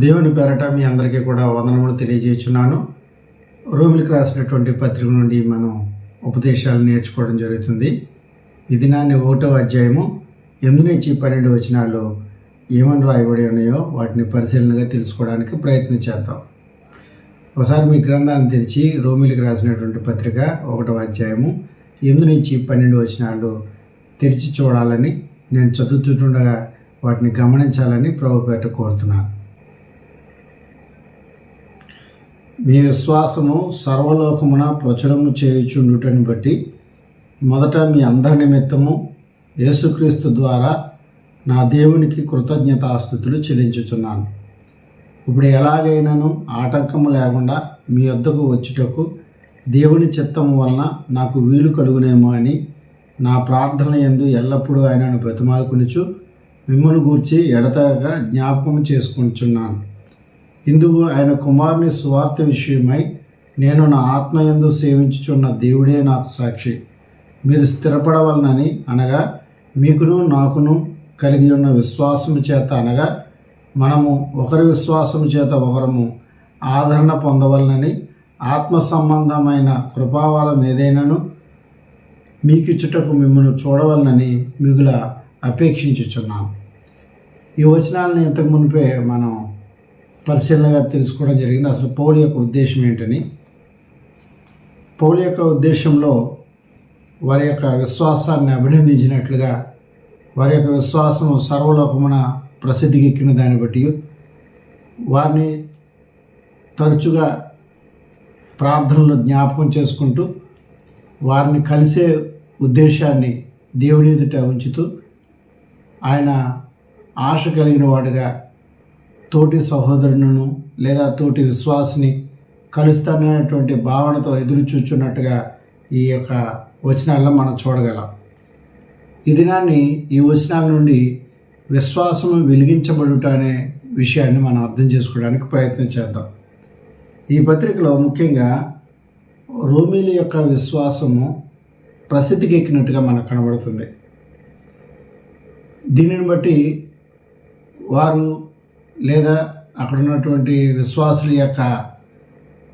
దేవుని పేరట మీ అందరికీ కూడా వందనములు తెలియజేస్తున్నాను. రోమిలకు రాసినటువంటి పత్రిక నుండి మనం ఉపదేశాలు నేర్చుకోవడం జరుగుతుంది. ఇది నాన్ని ఒకటో అధ్యాయము ఎనిమిది నుంచి పన్నెండు వచనాల్లో ఏమని రాయబడి ఉన్నాయో వాటిని పరిశీలనగా తెలుసుకోవడానికి ప్రయత్నం చేద్దాం. ఒకసారి మీ గ్రంథాన్ని తెరిచి రోమిలకు రాసినటువంటి పత్రిక ఒకటో అధ్యాయము ఎనిమిది నుంచి పన్నెండు వచనాలు తెరిచి చూడాలని నేను చదువుతుండగా వాటిని గమనించాలని ప్రభుపేట కోరుతున్నాను. మీ విశ్వాసము సర్వలోకమున ప్రచురము చేయుచుండుటని బట్టి మొదట మీ అందరి నిమిత్తము యేసుక్రీస్తు ద్వారా నా దేవునికి కృతజ్ఞతాస్థుతులు చెల్లించుచున్నాను. ఇప్పుడు ఎలాగైనాను ఆటంకము లేకుండా మీ వద్దకు వచ్చుటకు దేవుని చిత్తము వలన నాకు వీలు కలుగునేమో అని నా ప్రార్థన ఎందు ఎల్లప్పుడూ ఆయనను బ్రతిమాలుకునిచు మిమ్మల్ని గూర్చి ఎడతగా జ్ఞాపకం చేసుకుంటున్నాను ఇందుకు ఆయన కుమారుని సువార్త విషయమై నేను నా ఆత్మయందు సేవించుచున్న దేవుడే నాకు సాక్షి. మీరు స్థిరపడవలనని అనగా మీకును నాకును కలిగి ఉన్న విశ్వాసము చేత అనగా మనము ఒకరి విశ్వాసము చేత ఒకరము ఆదరణ పొందవలనని ఆత్మ సంబంధమైన కృపావలం ఏదైనాను మీకిచ్చుటకు మిమ్మల్ని చూడవలనని మిగుల అపేక్షించుచున్నాను. ఈ వచనాలను ఇంతకు మునిపే మనం పరిశీలనగా తెలుసుకోవడం జరిగింది. అసలు పౌలు యొక్క ఉద్దేశం ఏంటని. పౌలు యొక్క ఉద్దేశంలో వారి యొక్క విశ్వాసాన్ని అభినందించినట్లుగా వారి యొక్క విశ్వాసం సర్వలోకమున ప్రసిద్ధికెక్కిన దాన్ని బట్టి వారిని తరచుగా ప్రార్థనలు జ్ఞాపకం చేసుకుంటూ వారిని కలిసే ఉద్దేశాన్ని దేవుని ఎదుట ఉంచుతూ ఆయన ఆశ కలిగిన వాడుగా తోటి సహోదరులను లేదా తోటి విశ్వాసిని కలుస్తాననేటువంటి భావనతో ఎదురు చూచున్నట్టుగా ఈ యొక్క వచనాల్లో మనం చూడగలం. ఈ దినాన్ని ఈ వచనాల నుండి విశ్వాసము వెలిగించబడుట అనే విషయాన్ని మనం అర్థం చేసుకోవడానికి ప్రయత్నం చేద్దాం. ఈ పత్రికలో ముఖ్యంగా రోమిల యొక్క విశ్వాసము ప్రసిద్ధికి ఎక్కినట్టుగా మనకు కనబడుతుంది. దీనిని బట్టి వారు లేదా అక్కడ ఉన్నటువంటి విశ్వాసుల యొక్క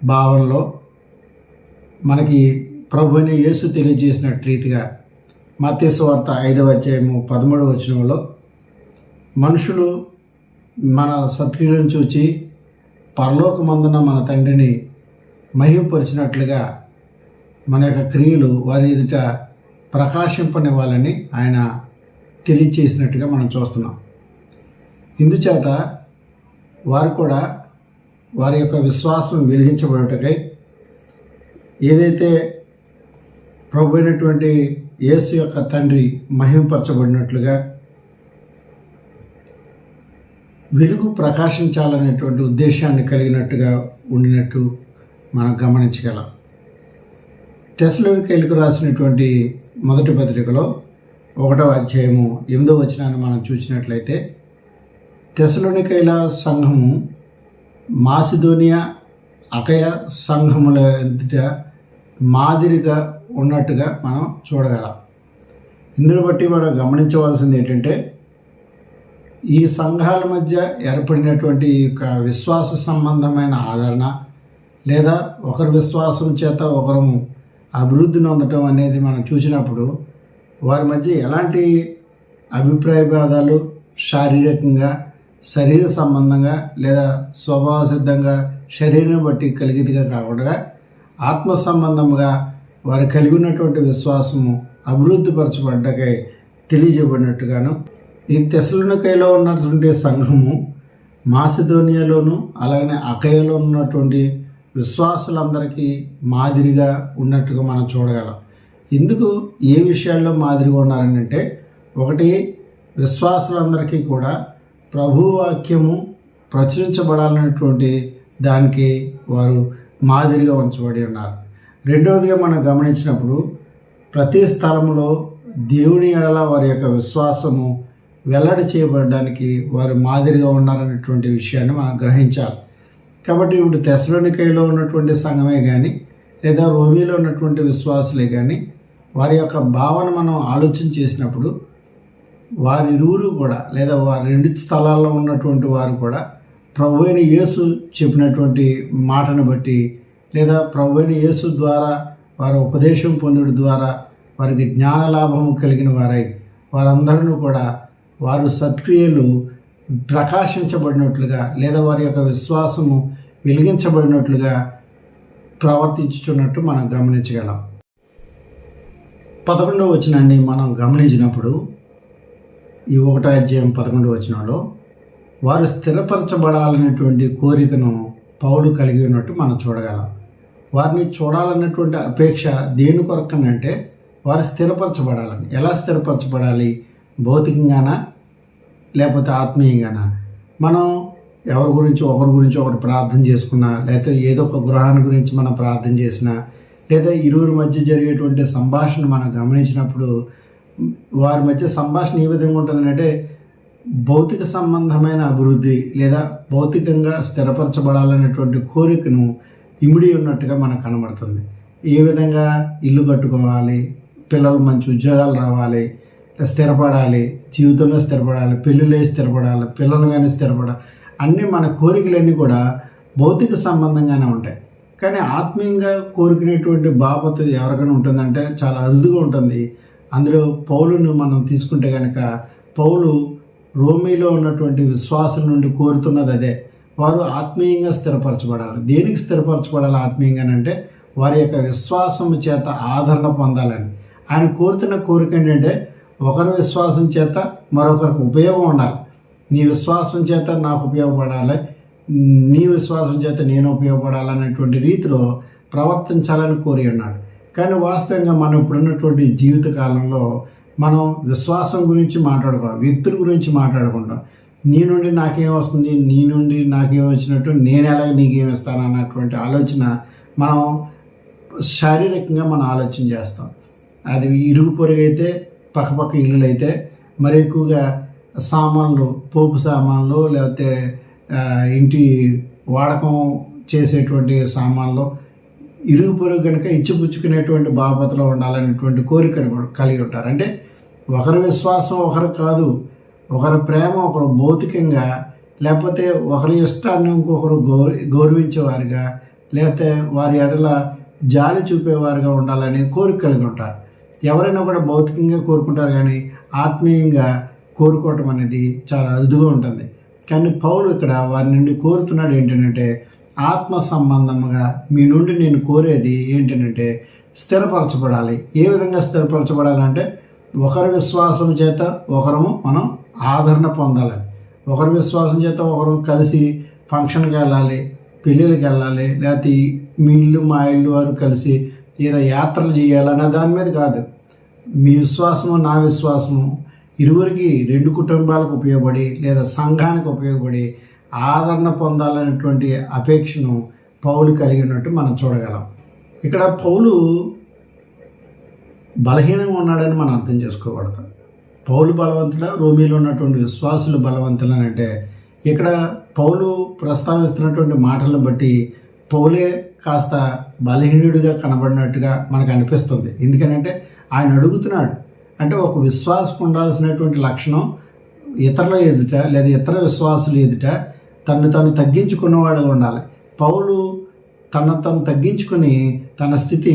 భావనలో మనకి ప్రభుని యేసు తెలియజేసినట్టు రీతిగా మత్స్యవార్త ఐదవ అధ్యాయము పదమూడవ వచనంలో మనుషులు మన సత్క్రియలను చూచి పరలోకమందున మన తండ్రిని మహిమపరిచినట్లుగా మన యొక్క క్రియలు వారి ఎదుట ప్రకాశింపనివ్వాలని ఆయన తెలియచేసినట్టుగా మనం చూస్తున్నాం. ఇందుచేత వారు కూడా వారి యొక్క విశ్వాసం వెలిగించబడుటకై ఏదైతే ప్రభు అయినటువంటి యేసు యొక్క తండ్రి మహిమపరచబడినట్లుగా వెలుగు ప్రకాశించాలనేటువంటి ఉద్దేశాన్ని కలిగినట్టుగా ఉండినట్టు మనం గమనించగలం. తెసలోనికైలకు రాసినటువంటి మొదటి పత్రికలో ఒకటవ అధ్యాయము ఎనిమిదో వచనాన్ని మనం చూసినట్లయితే తెసలోనికైల సంఘము మాసిదోనియా అకయ సంఘముల మాదిరిగా ఉన్నట్టుగా మనం చూడగలం. ఇందును బట్టి మనం గమనించవలసింది ఏంటంటే ఈ సంఘాల మధ్య ఏర్పడినటువంటి ఈ యొక్క విశ్వాస సంబంధమైన ఆదరణ లేదా ఒకరి విశ్వాసం చేత ఒకరు అభివృద్ధి ఉండటం అనేది మనం చూసినప్పుడు వారి మధ్య ఎలాంటి అభిప్రాయ భేదాలు శారీరకంగా శరీర సంబంధంగా లేదా స్వభావ సిద్ధంగా శరీరం బట్టి కలిగేదిగా కాకుండా ఆత్మ సంబంధముగా వారు కలిగి ఉన్నటువంటి విశ్వాసము అభివృద్ధిపరచబడ్డకై తెలియజేయబడినట్టుగాను ఈ తెసలునికైలో ఉన్నటువంటి సంఘము మాసిధోనియాలోను అలాగనే అకయలో ఉన్నటువంటి విశ్వాసులందరికీ మాదిరిగా ఉన్నట్టుగా మనం చూడగలం. ఎందుకు ఏ విషయాల్లో మాదిరిగా ఉన్నారని అంటే ఒకటి విశ్వాసులందరికీ కూడా ప్రభువాక్యము ప్రచురించబడాలన్నటువంటి దానికి వారు మాదిరిగా ఉంచబడి ఉన్నారు. రెండవదిగా మనం గమనించినప్పుడు ప్రతి స్థలంలో దేవుని ఎడల వారి యొక్క విశ్వాసము వెల్లడి చేయబడడానికి వారు మాదిరిగా ఉన్నారనేటువంటి విషయాన్ని మనం గ్రహించాలి. కాబట్టి ఇప్పుడు తెసలోనికైలో ఉన్నటువంటి సంఘమే కానీ లేదా రోమిలో ఉన్నటువంటి విశ్వాసులే కానీ వారి యొక్క భావన మనం ఆలోచన చేసినప్పుడు వారిరువురు కూడా లేదా వారి రెండు స్థలాల్లో ఉన్నటువంటి వారు కూడా ప్రభు అయిన యేసు చెప్పినటువంటి మాటను బట్టి లేదా ప్రభు అయిన యేసు ద్వారా వారి ఉపదేశం పొందుడు ద్వారా వారికి జ్ఞాన లాభము కలిగిన వారై వారందరూ కూడా వారు సత్క్రియలు ప్రకాశించబడినట్లుగా లేదా వారి యొక్క విశ్వాసము వెలిగించబడినట్లుగా ప్రవర్తించుచున్నట్టు మనం గమనించగలం. పదకొండవ వచనాన్ని మనం గమనించినప్పుడు ఈ ఒకటో అధ్యాయం పదకొండు వచనంలో వారు స్థిరపరచబడాలనేటువంటి కోరికను పౌలు కలిగి ఉన్నట్టు మనం చూడగలం. వారిని చూడాలన్నటువంటి అపేక్ష దేని కొరకనంటే వారు స్థిరపరచబడాలని. ఎలా స్థిరపరచబడాలి? భౌతికంగానా? లేకపోతే ఆత్మీయంగానా? మనం ఎవరి గురించి ఒకరి గురించి ఒకరు ప్రార్థన చేసుకున్నా లేకపోతే ఏదో ఒక గృహాన్ని గురించి మనం ప్రార్థన చేసినా లేదా ఇరువురి మధ్య జరిగేటువంటి సంభాషణ మనం గమనించినప్పుడు వారి మధ్య సంభాషణ ఏ విధంగా ఉంటుందంటే భౌతిక సంబంధమైన అభివృద్ధి లేదా భౌతికంగా స్థిరపరచబడాలనేటువంటి కోరికను ఇమిడి ఉన్నట్టుగా మనకు కనబడుతుంది. ఏ విధంగా ఇల్లు కట్టుకోవాలి పిల్లలు మంచి ఉద్యోగాలు రావాలి స్థిరపడాలి జీవితంలో స్థిరపడాలి పెళ్ళిళ్ళే స్థిరపడాలి పిల్లలు కానీ స్థిరపడాలి అన్నీ మన కోరికలన్నీ కూడా భౌతిక సంబంధంగానే ఉంటాయి. కానీ ఆత్మీయంగా కోరుకునేటువంటి బాపత ఎవరికైనా ఉంటుందంటే చాలా అరుదుగా ఉంటుంది. అందులో పౌలును మనం తీసుకుంటే కనుక పౌలు రోమీలో ఉన్నటువంటి విశ్వాసం నుండి కోరుతున్నది అదే. వారు ఆత్మీయంగా స్థిరపరచబడాలి. దేనికి స్థిరపరచబడాలి ఆత్మీయంగానంటే వారి యొక్క విశ్వాసం చేత ఆదరణ పొందాలని. ఆయన కోరుతున్న కోరిక ఏంటంటే ఒకరి విశ్వాసం చేత మరొకరికి ఉపయోగం ఉండాలి. నీ విశ్వాసం చేత నాకు ఉపయోగపడాలి. నీ విశ్వాసం చేత నేను ఉపయోగపడాలనేటువంటి రీతిలో ప్రవర్తించాలని కోరి ఉన్నాడు. కానీ వాస్తవంగా మనం ఇప్పుడున్నటువంటి జీవిత కాలంలో మనం విశ్వాసం గురించి మాట్లాడుకుంటాం వ్యక్తుల గురించి మాట్లాడుకుంటాం. నీ నుండి నాకేం వస్తుంది నీ నుండి నాకేం వచ్చినట్టు నేను ఎలాగ నీకేం ఇస్తాను అన్నటువంటి ఆలోచన మనం శారీరకంగా మనం ఆలోచన చేస్తాం. అది ఇరుగు పొరుగు అయితే పక్కపక్క ఇల్లులు అయితే మరి ఎక్కువగా సామాన్లు పోపు సామాన్లు లేకపోతే ఇంటి వాడకం చేసేటువంటి సామాన్లు ఇరుగు పొరుగు కనుక ఇచ్చిపుచ్చుకునేటువంటి బాపతలో ఉండాలనేటువంటి కోరికను కలిగి ఉంటారు. అంటే ఒకరి విశ్వాసం ఒకరు కాదు ఒకరి ప్రేమ ఒకరు భౌతికంగా లేకపోతే ఒకరి ఇష్టాన్ని ఇంకొకరు గౌరవ గౌరవించేవారుగా లేకపోతే వారి ఎడల జాలి చూపేవారుగా ఉండాలని కోరిక కలిగి ఉంటారు. ఎవరైనా కూడా భౌతికంగా కోరుకుంటారు కానీ ఆత్మీయంగా కోరుకోవటం అనేది చాలా అరుదుగా ఉంటుంది. కానీ పౌలు ఇక్కడ వారి నుండి కోరుతున్నాడు ఏంటంటే ఆత్మ సంబంధముగా మీ నుండి నేను కోరేది ఏంటంటే స్థిరపరచబడాలి. ఏ విధంగా స్థిరపరచబడాలంటే ఒకరి విశ్వాసం చేత ఒకరము మనం ఆదరణ పొందాలని. ఒకరి విశ్వాసం చేత ఒకరు కలిసి ఫంక్షన్కి వెళ్ళాలి పెళ్ళిళ్ళకి వెళ్ళాలి లేకపోతే మీ ఇల్లు మా ఇల్లు వారు కలిసి ఏదో యాత్రలు చేయాలనే దాని మీద కాదు. మీ విశ్వాసము నా విశ్వాసము ఇరువురికి రెండు కుటుంబాలకు ఉపయోగపడి లేదా సంఘానికి ఉపయోగపడి ఆదరణ పొందాలనేటువంటి అపేక్షను పౌలు కలిగి ఉన్నట్టు మనం చూడగలం. ఇక్కడ పౌలు బలహీనంగా ఉన్నాడని మనం అర్థం చేసుకోకూడదు. పౌలు బలవంతుడా? రోమిలో ఉన్నటువంటి విశ్వాసులు బలవంతులని అంటే ఇక్కడ పౌలు ప్రస్తావిస్తున్నటువంటి మాటలను బట్టి పౌలే కాస్త బలహీనుడిగా కనబడినట్టుగా మనకు అనిపిస్తుంది. ఎందుకనంటే ఆయన అడుగుతున్నాడు. అంటే ఒక విశ్వాసం ఉండాల్సినటువంటి లక్షణం ఇతరుల ఎదుట లేదా ఇతర విశ్వాసులు ఎదుట తను తను తగ్గించుకున్నవాడుగా ఉండాలి. పౌలు తన తను తగ్గించుకుని తన స్థితి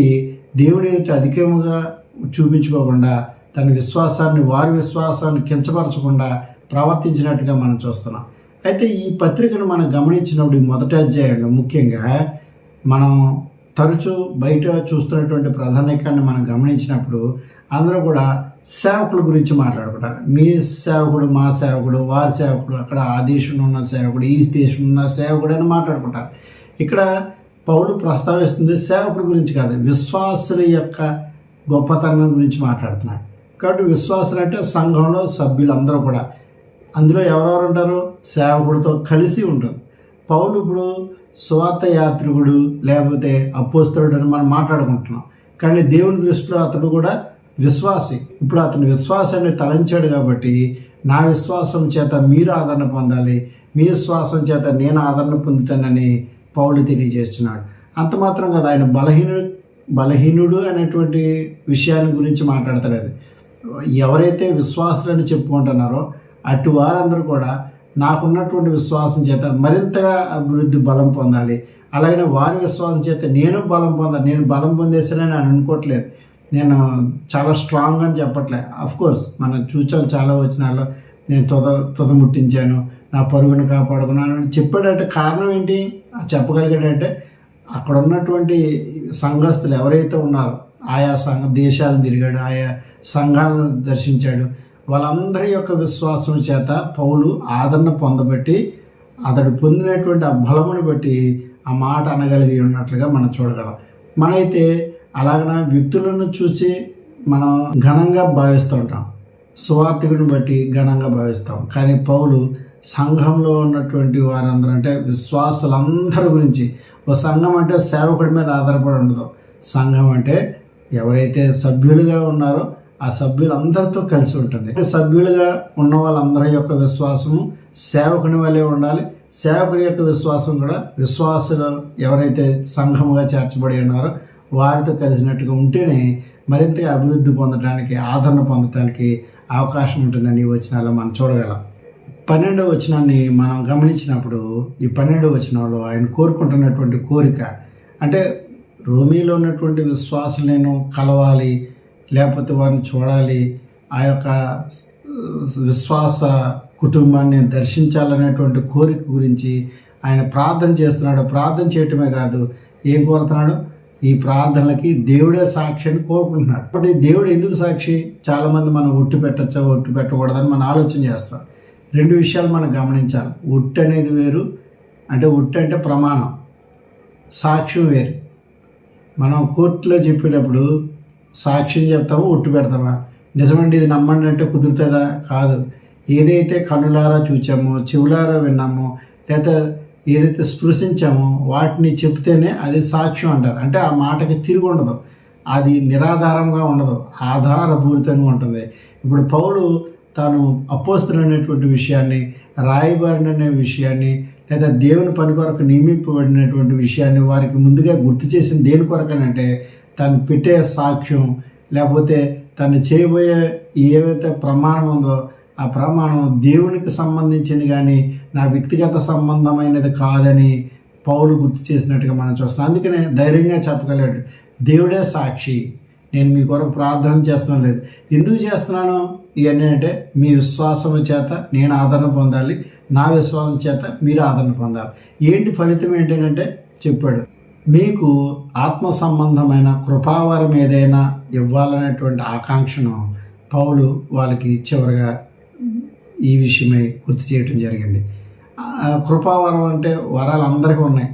దేవుని ఎదుట అధికముగా చూపించుకోకుండా తన విశ్వాసాన్ని వారి విశ్వాసాన్ని కించపరచకుండా ప్రవర్తించినట్టుగా మనం చూస్తున్నాం. అయితే ఈ పత్రికను మనం గమనించినప్పుడు ఈ మొదటి అధ్యాయంలో ముఖ్యంగా మనం తరచూ బయట చూస్తున్నటువంటి ప్రాధాన్యకాన్ని మనం గమనించినప్పుడు అందరూ కూడా సేవకుల గురించి మాట్లాడుకుంటారు. మీ సేవకుడు మా సేవకుడు వారి సేవకుడు అక్కడ ఆ దేశంలో ఉన్న సేవకుడు ఈ దేశంలో ఉన్న సేవకుడు అని మాట్లాడుకుంటారు. ఇక్కడ పౌలు ప్రస్తావిస్తుంది సేవకుల గురించి కాదు విశ్వాసుల యొక్క గొప్పతనం గురించి మాట్లాడుతున్నాడు. కాబట్టి విశ్వాసులు అంటే సంఘంలో సభ్యులందరూ కూడా. అందులో ఎవరెవరు ఉంటారు? సేవకుడితో కలిసి ఉంటారు. పౌలు ఇప్పుడు స్వార్థ యాత్రికుడు లేకపోతే అపోస్తుడు అని మనం మాట్లాడుకుంటున్నాం. కానీ దేవుని దృష్టిలో అతడు కూడా విశ్వాసి. ఇప్పుడు అతని విశ్వాసాన్ని తలంచాడు కాబట్టి నా విశ్వాసం చేత మీరు ఆదరణ పొందాలి మీ విశ్వాసం చేత నేను ఆదరణ పొందుతానని పౌలు తెలియజేస్తున్నాడు. అంత మాత్రం కదా ఆయన బలహీనుడు బలహీనుడు అనేటువంటి విషయాన్ని గురించి మాట్లాడతలేదు. ఎవరైతే విశ్వాసులని చెప్పుకుంటున్నారో అటు వారందరూ కూడా నాకున్నటువంటి విశ్వాసం చేత మరింతగా అభివృద్ధి బలం పొందాలి. అలాగే వారి విశ్వాసం చేత నేను బలం పొందాలి నేను బలం పొందేసానని అనుకోవట్లేదు. నేను చాలా స్ట్రాంగ్ అని చెప్పట్లే. కోర్స్ మనం చూసాం చాలా వచ్చినాల్లో నేను తుద తుదముట్టించాను నా పరుగును కాపాడుకున్నాను అని చెప్పాడంటే కారణం ఏంటి? చెప్పగలిగాడంటే అక్కడ ఉన్నటువంటి సంఘస్థులు ఎవరైతే ఉన్నారో ఆయా సంఘ దేశాలను తిరిగాడు ఆయా సంఘాలను దర్శించాడు వాళ్ళందరి యొక్క విశ్వాసం చేత పౌలు ఆదరణ పొందబట్టి అతడు పొందినటువంటి ఆ బలమును బట్టి ఆ మాట అనగలిగి ఉన్నట్లుగా మనం చూడగలం. మనైతే అలాగన వ్యక్తులను చూసి మనం ఘనంగా భావిస్తూ ఉంటాం. సువార్థికుని బట్టి ఘనంగా భావిస్తాం. కానీ పౌలు సంఘంలో ఉన్నటువంటి వారందరూ అంటే విశ్వాసులందరి గురించి ఓ సంఘం అంటే సేవకుడి మీద ఆధారపడి ఉండదు. సంఘం అంటే ఎవరైతే సభ్యులుగా ఉన్నారో ఆ సభ్యులందరితో కలిసి ఉంటుంది. సభ్యులుగా ఉన్న వాళ్ళందరి యొక్క విశ్వాసము సేవకుని వల్లే ఉండాలి. సేవకుడి యొక్క విశ్వాసం కూడా విశ్వాసులు ఎవరైతే సంఘముగా చేర్చబడి ఉన్నారో వారితో కలిసినట్టుగా ఉంటేనే మరింతగా అభివృద్ధి పొందడానికి ఆదరణ పొందడానికి అవకాశం ఉంటుందని ఈ వచనాల్లో మనం చూడగలం. పన్నెండవ వచనాన్ని మనం గమనించినప్పుడు ఈ పన్నెండవ వచనంలో ఆయన కోరుకుంటున్నటువంటి కోరిక అంటే రోమీలో ఉన్నటువంటి విశ్వాసం నేను కలవాలి లేకపోతే వారిని చూడాలి ఆ యొక్క విశ్వాస కుటుంబాన్ని దర్శించాలనేటువంటి కోరిక గురించి ఆయన ప్రార్థన చేస్తున్నాడు. ప్రార్థన చేయటమే కాదు ఏం కోరుతున్నాడు? ఈ ప్రార్థనలకి దేవుడే సాక్షి అని కోరుకుంటున్నాడు. కాబట్టి దేవుడు ఎందుకు సాక్షి? చాలామంది మనం ఒట్టు పెట్టచ్చా ఒట్టు పెట్టకూడదని మనం ఆలోచన చేస్తాం. రెండు విషయాలు మనం గమనించాలి. ఒట్టు అనేది వేరు అంటే ఒట్టు అంటే ప్రమాణం. సాక్ష్యం వేరు. మనం కోర్టులో చెప్పేటప్పుడు సాక్ష్యం చెప్తామో ఒట్టు పెడతామా? నిజమండి ఇది నమ్మండి అంటే కుదురుతుందా? కాదు. ఏదైతే కనులారా చూచామో చెవులారా విన్నామో లేదా ఏదైతే స్పృశించామో వాటిని చెప్తేనే అది సాక్ష్యం అంటారు. అంటే ఆ మాటకి తిరిగి ఉండదు. అది నిరాధారంగా ఉండదు. ఆధారపూరితంగా ఉంటుంది. ఇప్పుడు పౌలు తాను అపోస్తులైనటువంటి విషయాన్ని రాయబారిన విషయాన్ని లేదా దేవుని పని కొరకు నియమింపబడినటువంటి విషయాన్ని వారికి ముందుగా గుర్తు చేసిన దేని కొరకనంటే తను పెట్టే సాక్ష్యం లేకపోతే తను చేయబోయే ఏవైతే ప్రమాణం ఉందో ఆ ప్రమాణం దేవునికి సంబంధించింది కానీ నా వ్యక్తిగత సంబంధమైనది కాదని పౌలు గుర్తు చేసినట్టుగా మనం చూస్తున్నాం అందుకనే ధైర్యంగా చెప్పగలడు దేవుడే సాక్షి. నేను మీ కొరకు ప్రార్థన చేస్తున్నాను లేదు. ఎందుకు చేస్తున్నాను? ఇవన్నీ అంటే మీ విశ్వాసం చేత నేను ఆదరణ పొందాలి. నా విశ్వాసం చేత మీరు ఆదరణ పొందాలి. ఏంటి ఫలితం ఏంటంటే చెప్పాడు. మీకు ఆత్మ సంబంధమైన కృపావరం ఏదైనా ఇవ్వాలనేటువంటి ఆకాంక్షను పౌలు వాళ్ళకి చివరిగా ఈ విషయమై గుర్తు చేయటం జరిగింది. కృపావరం అంటే వరాలు అందరికీ ఉన్నాయి.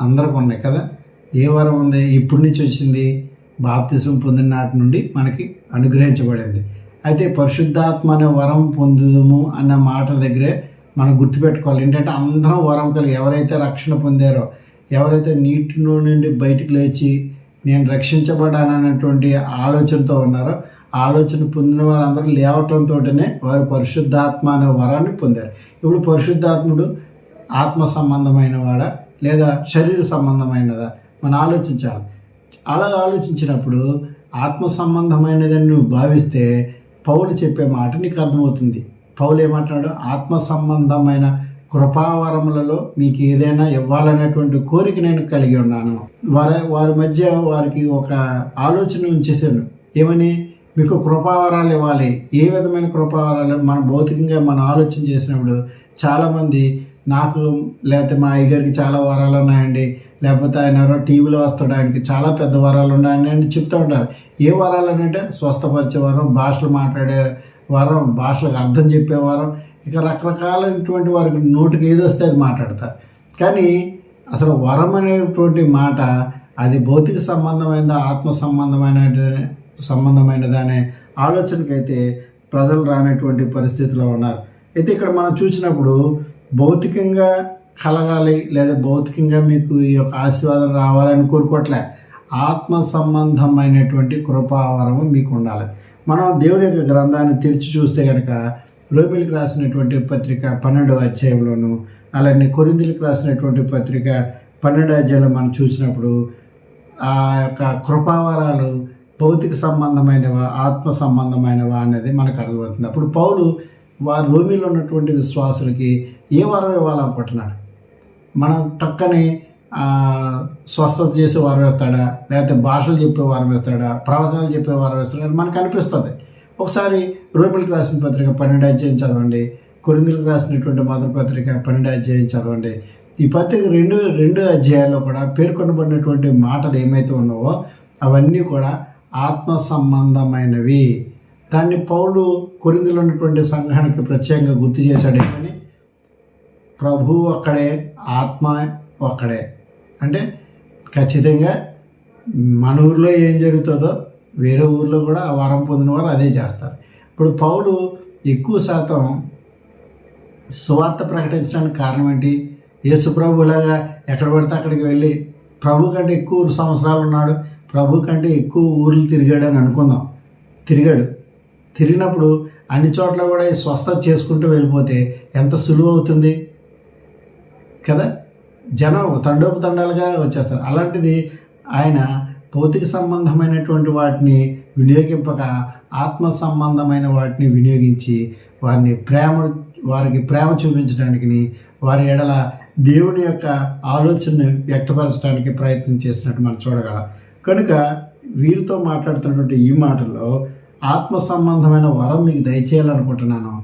అందరికి ఉన్నాయి కదా? ఏ వరం ఉంది? ఇప్పటి నుంచి వచ్చింది. బాప్తిజం పొందిన నాటి నుండి మనకి అనుగ్రహించబడింది. అయితే పరిశుద్ధాత్మ అనే వరం పొందుదము అన్న మాట దగ్గరే మనం గుర్తుపెట్టుకోవాలి. ఏంటంటే అందరం వరం కలిగి ఎవరైతే రక్షణ పొందారో ఎవరైతే నీటిలో నుండి బయటకు లేచి నేను రక్షించబడానన్నటువంటి ఆలోచనతో ఉన్నారో ఆలోచన పొందిన వారందరూ లేవటంతోటనే వారు పరిశుద్ధాత్మ అనే వరాన్ని పొందారు. ఇప్పుడు పరిశుద్ధాత్ముడు ఆత్మ సంబంధమైన వాడా? లేదా శరీర సంబంధమైనదా? మనం ఆలోచించాలి. అలా ఆలోచించినప్పుడు ఆత్మ సంబంధమైనదని నువ్వు భావిస్తే పౌలు చెప్పే మాట నీకు అర్థమవుతుంది. పౌలు ఏమంటున్నాడు? ఆత్మ సంబంధమైన కృపావరములలో మీకు ఏదైనా ఇవ్వాలనేటువంటి కోరిక నేను కలిగి ఉన్నాను. వారి వారి మధ్య వారికి ఒక ఆలోచన ఉంచేసాను ఏమని? మీకు కృపావరాలు ఇవ్వాలి. ఏ విధమైన కృపావరాలు? మన భౌతికంగా మనం ఆలోచన చేసినప్పుడు చాలామంది నాకు లేకపోతే మా అయ్యగారికి చాలా వరాలు ఉన్నాయండి. లేకపోతే ఆయన ఎవరో టీవీలో వస్తాడు ఆయనకి చాలా పెద్ద వరాలు ఉన్నాయని అని చెప్తూ ఉంటారు. ఏ వరాలు అంటే స్వస్థపరిచే వరం భాషలు మాట్లాడే వరం భాషలకు అర్థం చెప్పే వరం ఇక రకరకాలైనటువంటి వారికి నోటికి ఏది వస్తే అది మాట్లాడతారు కానీ అసలు వరం అనేటువంటి మాట అది భౌతిక సంబంధమైనదా ఆత్మ సంబంధమైన సంబంధమైనదనే ఆలోచనకైతే ప్రజలు రానటువంటి పరిస్థితిలో ఉన్నారు. అయితే ఇక్కడ మనం చూసినప్పుడు భౌతికంగా కలగాలి లేదా భౌతికంగా మీకు ఈ యొక్క ఆశీర్వాదం రావాలని కోరుకోవట్లే. ఆత్మ సంబంధమైనటువంటి కృపావరము మీకు ఉండాలి మనం దేవుడి యొక్క గ్రంథాన్ని తెరిచి చూస్తే కనుక రోమిలికి రాసినటువంటి పత్రిక పన్నెండవ అధ్యాయంలోను అలానే కొరిందులకు రాసినటువంటి పత్రిక పన్నెండవ అధ్యాయంలో మనం చూసినప్పుడు ఆ యొక్క కృపావరాలు భౌతిక సంబంధమైనవా ఆత్మ సంబంధమైనవా అనేది మనకు అర్థమవుతుంది. అప్పుడు పౌలు వారి రోమిలో ఉన్నటువంటి విశ్వాసులకి ఏ వరం ఇవ్వాలనుకుంటున్నాడు? మనం టక్కనే స్వస్థత చేసే వారం వేస్తాడా లేకపోతే భాషలు చెప్పే వారం వేస్తాడా ప్రవచనాలు చెప్పే వారం వేస్తాడా మనకు అనిపిస్తుంది. ఒకసారి రోమిల్కి రాసిన పత్రిక పన్నెండు అధ్యాయం చదవండి. కొరిందులకు రాసినటువంటి మొదటి పత్రిక పన్నెండు అధ్యాయం చదవండి. ఈ పత్రిక రెండు రెండు అధ్యాయాల్లో కూడా పేర్కొనబడినటువంటి మాటలు ఏమైతే ఉన్నావో అవన్నీ కూడా ఆత్మ సంబంధమైనవి దాన్ని పౌలు కొరిందులో ఉన్నటువంటి సంఘానికి ప్రత్యేకంగా గుర్తు చేశాడు. కానీ ప్రభు ఒక్కడే ఆత్మ ఒక్కడే. అంటే ఖచ్చితంగా మన ఊర్లో ఏం జరుగుతుందో వేరే ఊర్లో కూడా ఆ వరం పొందిన వారు అదే చేస్తారు. ఇప్పుడు పౌలు ఎక్కువ శాతం సువార్త ప్రకటించడానికి కారణం ఏంటి? యేసు ప్రభులాగా ఎక్కడ పడితే అక్కడికి వెళ్ళి ప్రభు కంటే ఎక్కువ సంవత్సరాలు ఉన్నాడు. ప్రభు కంటే ఎక్కువ ఊర్లు తిరిగాడని అనుకుందాం. తిరిగాడు. తిరిగినప్పుడు అన్ని చోట్ల కూడా ఈ స్వస్థత చేసుకుంటూ వెళ్ళిపోతే ఎంత సులువు అవుతుంది? కదా? జనం తండోపు తండాలుగా వచ్చేస్తారు. అలాంటిది ఆయన భౌతిక సంబంధమైనటువంటి వాటిని వినియోగింపక ఆత్మ సంబంధమైన వాటిని వినియోగించి వారిని ప్రేమ వారికి ప్రేమ చూపించడానికి వారి ఎడల దేవుని యొక్క ఆలోచనను వ్యక్తపరచడానికి ప్రయత్నం చేసినట్టు మనం చూడగలం. కనుక వీరితో మాట్లాడుతున్నటువంటి ఈ మాటల్లో ఆత్మ సంబంధమైన వరం మీకు దయచేయాలనుకుంటున్నాను.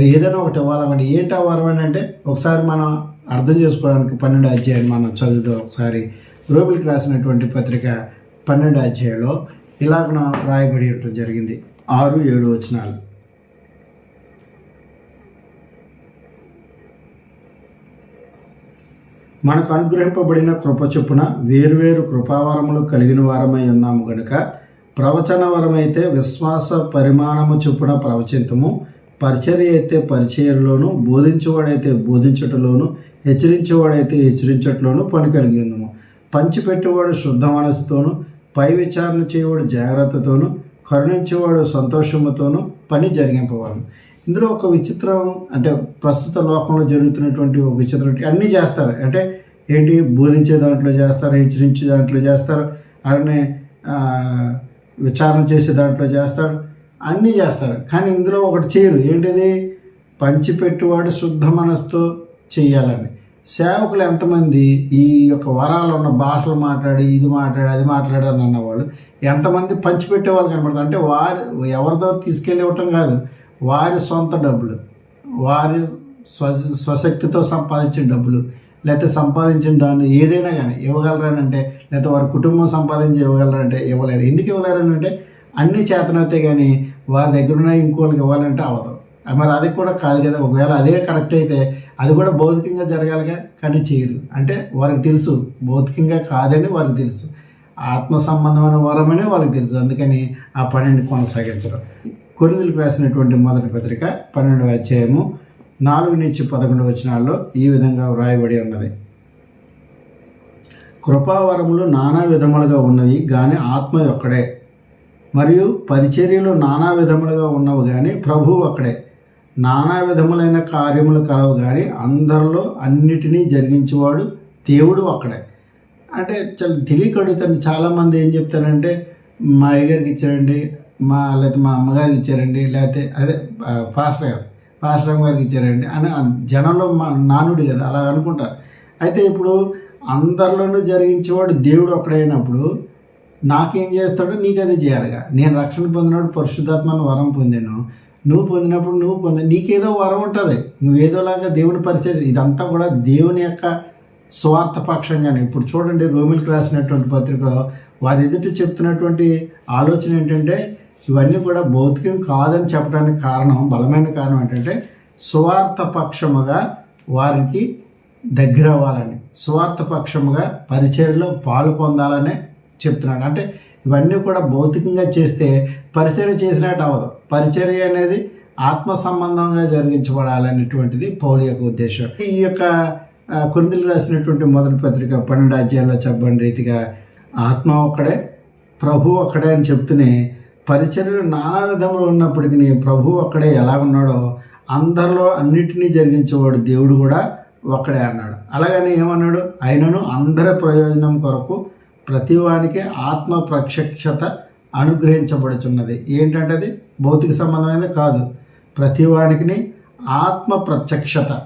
ఏదైనా ఒకటి ఇవ్వాలంటే ఏంటి ఆ వరం అని అంటే ఒకసారి మనం అర్థం చేసుకోవడానికి పన్నెండు అధ్యాయం మనం చదువుదాం ఒకసారి. రోగులకి రాసినటువంటి పత్రిక పన్నెండు అధ్యాయంలో ఇలాగ రాయబడి ఉండటం జరిగింది. ఆరు ఏడు వచనాలు. మనకు అనుగ్రహింపబడిన కృప చొప్పున వేరువేరు కృపావరములు కలిగిన వారమై ఉన్నాము గనుక ప్రవచన వరమైతే విశ్వాస పరిమాణము చొప్పున ప్రవచింతము. పరిచర్య అయితే పరిచర్యలోను బోధించేవాడైతే బోధించటలోను హెచ్చరించేవాడైతే హెచ్చరించటలోను పని కలిగి ఉందము. పంచిపెట్టేవాడు శుద్ధ మనసుతోను పై విచారణ చేయవాడు జాగ్రత్తతోను కరుణించేవాడు సంతోషముతోను పని జరిగింపవాడు ఇందులో ఒక విచిత్రం అంటే ప్రస్తుత లోకంలో జరుగుతున్నటువంటి ఒక విచిత్రం అన్నీ చేస్తారు. అంటే ఏంటి? బోధించే దాంట్లో చేస్తారు హెచ్చరించే దాంట్లో చేస్తారు అలానే విచారణ చేసే దాంట్లో చేస్తారు అన్నీ చేస్తారు. కానీ ఇందులో ఒకటి చేయరు. ఏంటిది? పంచిపెట్టువాడు శుద్ధ మనసుతో చెయ్యాలని సేవకులు ఎంతమంది ఈ యొక్క వరాలు ఉన్న భాషలు మాట్లాడి ఇది మాట్లాడి అది మాట్లాడి అని అన్నవాళ్ళు ఎంతమంది పంచిపెట్టే వాళ్ళు కనపడతారు? అంటే వారు ఎవరితో తీసుకెళ్ళివ్వటం కాదు. వారి సొంత డబ్బులు వారి స్వ స్వశక్తితో సంపాదించిన డబ్బులు లేకపోతే సంపాదించిన దాన్ని ఏదైనా కానీ ఇవ్వగలరనంటే లేకపోతే వారి కుటుంబం సంపాదించి ఇవ్వగలరంటే ఇవ్వలేరు. ఎందుకు ఇవ్వలేరనంటే అన్ని చేతనైతే కానీ వారి దగ్గర ఉన్న ఇంకోళ్ళకి ఇవ్వాలంటే అవ్వదు. మరి అది కూడా కాదు కదా. ఒకవేళ అదే కరెక్ట్ అయితే అది కూడా భౌతికంగా జరగాలిగా? కానీ చేయరు. అంటే వారికి తెలుసు. భౌతికంగా కాదని వారికి తెలుసు. ఆత్మ సంబంధమైన వరమని వాళ్ళకి తెలుసు. అందుకని ఆ పనిని కొనసాగించడం కొరిందులకు రాసినటువంటి మొదటి పత్రిక పన్నెండవ అధ్యాయము నాలుగు నుంచి పదకొండు వచనాల్లో ఈ విధంగా వ్రాయబడి ఉన్నది. కృపావరములు నానా విధములుగా ఉన్నవి కానీ ఆత్మ ఒక్కడే. మరియు పరిచర్యలు నానా విధములుగా ఉన్నవి కానీ ప్రభువు ఒక్కడే. నానా విధములైన కార్యములు కలవు కానీ అందరిలో అన్నిటినీ జరిగించేవాడు దేవుడు ఒక్కడే. అంటే చాలా తెలియకడుగుతాను చాలామంది ఏం చెప్తారంటే మా అయ్యగారికి ఇచ్చారండి మా లేకపోతే మా అమ్మగారికి ఇచ్చారండి లేకపోతే అదే ఫాస్టర్ గారు ఫాస్టర్ గారికి ఇచ్చారండి అని జనంలో మా నానుడు కదా అలా అనుకుంటారు అయితే ఇప్పుడు అందరిలోనూ జరిగించేవాడు దేవుడు ఒక్కడైనప్పుడు నాకేం చేస్తాడో నీకు అదే చేయాలిగా. నేను రక్షణ పొందినప్పుడు పరిశుద్ధాత్మను వరం పొందాను. నువ్వు పొందినప్పుడు నువ్వు పొంద నీకేదో వరం ఉంటుంది. నువ్వేదోలాగా దేవుని పరిచయం ఇదంతా కూడా దేవుని యొక్క స్వార్థ పక్షంగానే. ఇప్పుడు చూడండి రోమిల్కి రాసినటువంటి పత్రికలో వారి ఎదుట చెప్తున్నటువంటి ఆలోచన ఏంటంటే ఇవన్నీ కూడా భౌతికం కాదని చెప్పడానికి కారణం బలమైన కారణం ఏంటంటే స్వార్థ పక్షముగా వారికి దగ్గర అవ్వాలని స్వార్థ పక్షముగా పరిచర్లో పాలు పొందాలనే చెప్తున్నాడు. అంటే ఇవన్నీ కూడా భౌతికంగా చేస్తే పరిచర్య చేసినట్టు అవ్వదు. పరిచర్య అనేది ఆత్మ సంబంధంగా జరిగించబడాలనేటువంటిది పౌలు యొక్క ఉద్దేశం. ఈ యొక్క ఆ, రాసినటువంటి మొదటి పత్రిక పన్నెండు అధ్యాయంలో చెప్పండి రీతిగా ఆత్మ ఒక్కడే ప్రభు ఒక్కడే అని చెప్తూనే పరిచర్లు నానా విధములు ఉన్నప్పటికీ ప్రభు ఒక్కడే ఎలా ఉన్నాడో అందరిలో అన్నిటినీ జరిగించేవాడు దేవుడు కూడా ఒక్కడే అన్నాడు. అలాగని ఏమన్నాడు? ఆయనను అందరి ప్రయోజనం కొరకు ప్రతివానికి ఆత్మ ప్రత్యక్షత అనుగ్రహించబడుచున్నది. ఏంటంటే అది భౌతిక సంబంధమైనది కాదు. ప్రతివానికి ఆత్మ ప్రత్యక్షత.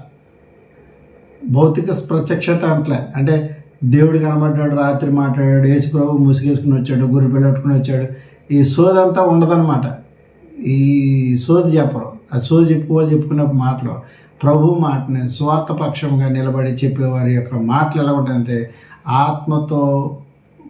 భౌతిక ప్రత్యక్షత అంటలే. అంటే దేవుడు కనబడ్డాడు రాత్రి మాట్లాడాడు యేసు ప్రభు ముసుగేసుకుని వచ్చాడు గురి పెట్టుకుని వచ్చాడు ఈ సోదంతా ఉండదన్నమాట. ఈ సోది చెప్పరు. ఆ సోది చెప్పుకోవాలి చెప్పుకున్న మాటలు. ప్రభు మాటని స్వార్థపక్షంగా నిలబడి చెప్పేవారి యొక్క మాటలు ఎలా ఉంటాయంటే ఆత్మతో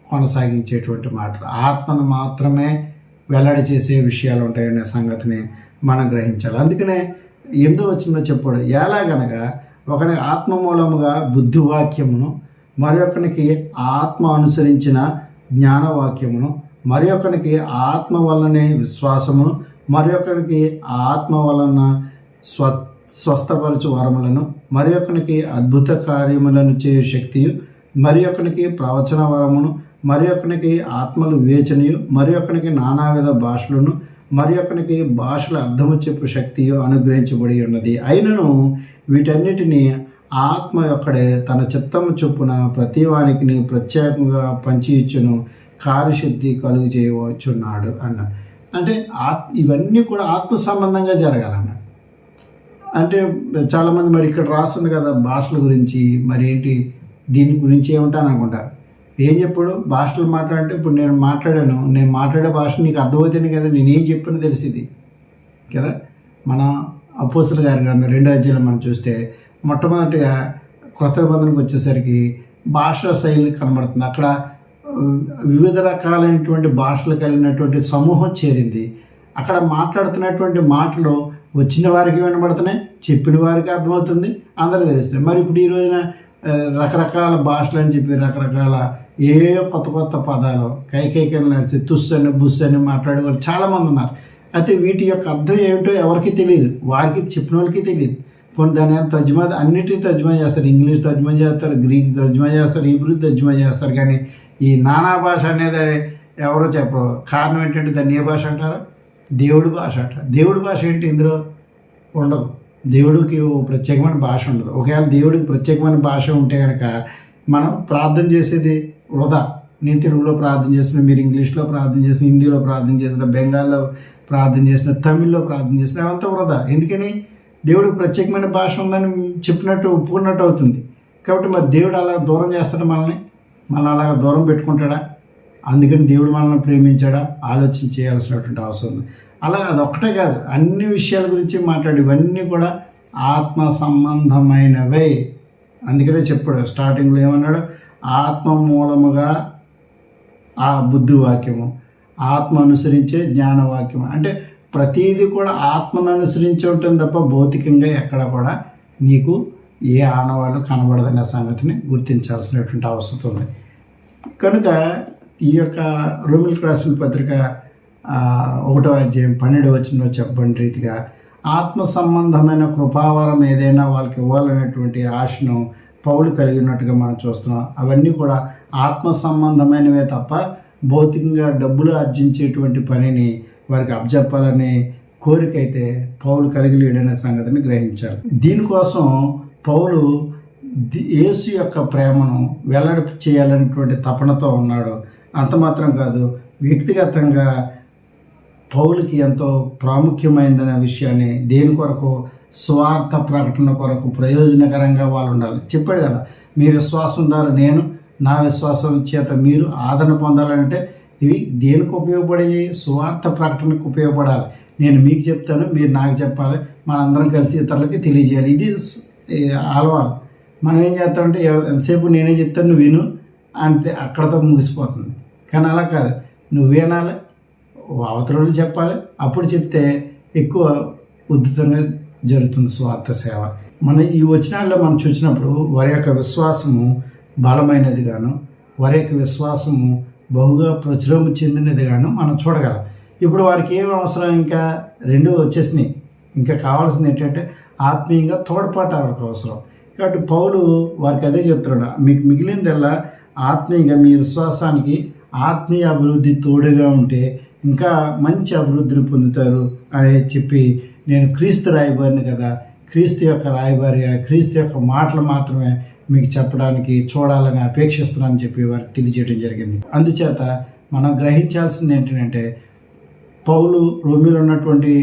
కొనసాగించేటువంటి మాటలు. ఆత్మను మాత్రమే వెల్లడి చేసే విషయాలు ఉంటాయనే సంగతిని మనం గ్రహించాలి. అందుకనే ఎందో వచ్చిందో చెప్పాడు ఎలాగనగా ఒకని ఆత్మ మూలముగా బుద్ధివాక్యమును మరి ఆత్మ అనుసరించిన జ్ఞానవాక్యమును మరి ఒకరికి ఆత్మ వలనే విశ్వాసమును మరి ఒకరికి ఆత్మ వలన స్వ స్వస్థపరచు వరములను మరి ఒకరికి అద్భుత కార్యములను చేయు శక్తియు మరి ఒకనికి ప్రవచన వరమును మరి ఒకనికి ఆత్మలు వివేచనయు మరి ఒకనికి నానావిధ భాషలను మరి ఒకనికి భాషల అర్థము చెప్పు శక్తియు అనుగ్రహించబడి ఉన్నది. అయినను వీటన్నిటిని ఆత్మ యొక్కడే తన చిత్తము చొప్పున ప్రతి వానికి ప్రత్యేకంగా పంచి ఇచ్చును కార్యశుద్ధి కలుగు చేయవచ్చున్నాడు అన్నాడు. అంటే ఆత్ ఇవన్నీ కూడా ఆత్మ సంబంధంగా జరగాలన్నాడు. అంటే చాలామంది మరి ఇక్కడ రాస్తుంది కదా భాషల గురించి మరి ఏంటి దీని గురించి ఏమంటాను అనుకుంటారు. ఏం చెప్పాడు? భాషలు మాట్లాడంటే ఇప్పుడు నేను మాట్లాడాను నేను మాట్లాడే భాష నీకు అర్థమవుతుంది కదా నేనేం చెప్పానో తెలిసింది కదా? మన అపోసుల గారి గ్రంథం రెండో అధ్యాయంలో మనం చూస్తే మొట్టమొదటిగా క్రొత్త నిబంధనకు వచ్చేసరికి భాషా శైలి కనబడుతుంది. అక్కడ వివిధ రకాలైనటువంటి భాషలు కలిగినటువంటి సమూహం చేరింది. అక్కడ మాట్లాడుతున్నటువంటి మాటలు వచ్చిన వారికి వినబడుతున్నాయి చెప్పిన వారికి అర్థమవుతుంది అందరూ తెలుస్తుంది. మరి ఇప్పుడు ఈ రోజున రకరకాల భాషలు అని చెప్పి రకరకాల ఏ కొత్త కొత్త పదాలు కైకైకలు నడిచి తుస్సు అని బుస్సు అని మాట్లాడే వాళ్ళు చాలామంది ఉన్నారు. అయితే వీటి యొక్క అర్థం ఏమిటో ఎవరికి తెలియదు వారికి చెప్పిన వాళ్ళకి తెలియదు. కొన్ని దాని తర్జుమా అన్నిటినీ తర్జుమా చేస్తారు. ఇంగ్లీష్ తర్జుమా చేస్తారు గ్రీక్ తర్జుమా చేస్తారు హీబ్రూ తర్జుమా చేస్తారు. కానీ ఈ నానా భాష అనేది ఎవరో చెప్పరు. కారణం ఏంటంటే దాన్ని ఏ భాష అంటారు దేవుడి భాష అంటారు. దేవుడి భాష ఏంటి ఇందులో? ఉండదు. దేవుడికి ఓ ప్రత్యేకమైన భాష ఉండదు. ఒకవేళ దేవుడికి ప్రత్యేకమైన భాష ఉంటే కనుక మనం ప్రార్థన చేసేది వృధా. నేను తెలుగులో ప్రార్థన చేసిన మీరు ఇంగ్లీష్లో ప్రార్థన చేసిన హిందీలో ప్రార్థన చేసిన బెంగాల్లో ప్రార్థన చేసిన తమిళ్ళో ప్రార్థన చేసిన అవంతా వృధా. ఎందుకని? దేవుడికి ప్రత్యేకమైన భాష ఉందని చెప్పినట్టు ఒప్పుకున్నట్టు అవుతుంది. కాబట్టి మరి దేవుడు అలా దూరం చేస్తాడు మనల్ని? మనల్ని అలాగ దూరం పెట్టుకుంటాడా? అందుకని దేవుడు మనల్ని ప్రేమించాడా? ఆలోచన చేయాల్సినటువంటి అవసరం ఉంది. అలా అదొక్కటే కాదు అన్ని విషయాల గురించి మాట్లాడి. ఇవన్నీ కూడా ఆత్మ సంబంధమైనవే. అందుకనే చెప్పాడు స్టార్టింగ్లో ఏమన్నాడు? ఆత్మ మూలముగా ఆ బుద్ధి వాక్యము ఆత్మ అనుసరించే జ్ఞానవాక్యము. అంటే ప్రతీది కూడా ఆత్మను అనుసరించి ఉంటుంది తప్ప భౌతికంగా ఎక్కడ కూడా నీకు ఏ ఆనవాళ్ళు కనబడదనే సంగతిని గుర్తించాల్సినటువంటి అవసరం ఉంది. కనుక ఈ యొక్క రోమిల్ క్రాసుల పత్రిక ఒకటో అధ్యాయం పన్నెండు వచ్చిన చెప్పని రీతిగా ఆత్మ సంబంధమైన కృపావరం ఏదైనా వాళ్ళకి ఇవ్వాలనేటువంటి ఆశను పౌలు కలిగి ఉన్నట్టుగా మనం చూస్తున్నాం. అవన్నీ కూడా ఆత్మ సంబంధమైనవే తప్ప భౌతికంగా డబ్బులు ఆర్జించేటువంటి పనిని వారికి అప్పచెప్పాలనే కోరికైతే పౌలు కలిగి లేడనే సంగతిని గ్రహించాలి. దీనికోసం పౌలు యేసు యొక్క ప్రేమను వెల్లడి చేయాలనేటువంటి తపనతో ఉన్నాడు. అంత మాత్రం కాదు వ్యక్తిగతంగా పౌలకి ఎంతో ప్రాముఖ్యమైందనే విషయాన్ని దేని కొరకు స్వార్థ ప్రకటన కొరకు ప్రయోజనకరంగా వాళ్ళు ఉండాలి. చెప్పాడు కదా మీ విశ్వాసం ద్వారా నేను నా విశ్వాసం చేత మీరు ఆదరణ పొందాలంటే ఇవి దేనికి ఉపయోగపడేవి? స్వార్థ ప్రకటనకు ఉపయోగపడాలి. నేను మీకు చెప్తాను మీరు నాకు చెప్పాలి మనందరం కలిసి ఇతరులకి తెలియజేయాలి. ఇది స్- ఆలవాలు మనం ఏం చేస్తామంటే ఎంతసేపు నేనే చెప్తాను నువ్వు విను అంతే అక్కడతో ముగిసిపోతుంది. కానీ అలా కాదు. నువ్వు వినాలి అవతరులు చెప్పాలి. అప్పుడు చెప్తే ఎక్కువ ఉద్ధృతంగా జరుగుతుంది స్వార్థ సేవ. మన ఈ వచనాల్లో మనం చూసినప్పుడు వారి యొక్క విశ్వాసము బలమైనది గాను వారి యొక్క విశ్వాసము బహుగా ప్రచురం చెందినది గాను మనం చూడగలం. ఇప్పుడు వారికి ఏం అవసరం? ఇంకా రెండు వచ్చేసినాయి. ఇంకా కావాల్సింది ఏంటంటే ఆత్మీయంగా తోడ్పాటు వారికి అవసరం. కాబట్టి పౌలు వారికి అదే చెప్తున్నాడు మీకు మిగిలిందల్లా ఆత్మీయంగా మీ విశ్వాసానికి ఆత్మీయ అభివృద్ధి తోడుగా ఉంటే ఇంకా మంచి అభివృద్ధిని పొందుతారు అని చెప్పి నేను క్రీస్తు రాయబారిని కదా క్రీస్తు యొక్క రాయబారి క్రీస్తు యొక్క మాటలు మాత్రమే మీకు చెప్పడానికి చూడాలని అపేక్షిస్తున్నానని చెప్పి వారికి తెలియజేయడం జరిగింది. అందుచేత మనం గ్రహించాల్సింది ఏంటంటే పౌలు రోమిలో ఉన్నటువంటి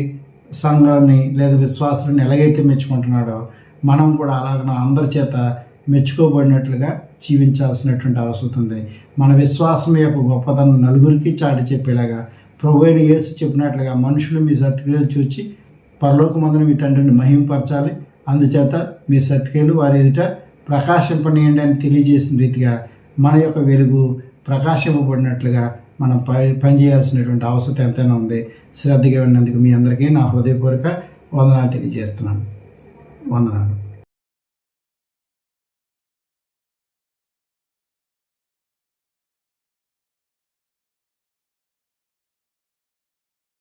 సంఘాన్ని లేదా విశ్వాసాన్ని ఎలాగైతే మెచ్చుకుంటున్నాడో మనం కూడా అలాగ అందరి చేత మెచ్చుకోబడినట్లుగా జీవించాల్సినటువంటి అవసరం ఉంది. మన విశ్వాసం యొక్క గొప్పతనం నలుగురికి చాటి చెప్పేలాగా ప్రభువైన యేసు చెప్పినట్లుగా మనుషులు మీ సత్క్రియలు చూచి పరలోకమందున మీ తండ్రిని మహింపరచాలి. అందుచేత మీ సత్క్రియలు వారి ఎదుట ప్రకాశింపనీయండి అని తెలియజేసిన రీతిగా మన యొక్క వెలుగు ప్రకాశింపబడినట్లుగా మనం పని పనిచేయాల్సినటువంటి అవసరం ఎంతైనా ఉంది. శ్రద్ధగా విన్నందుకు మీ అందరికీ నా హృదయపూర్వక వందనాలు తెలియజేస్తున్నాను. వందనాలు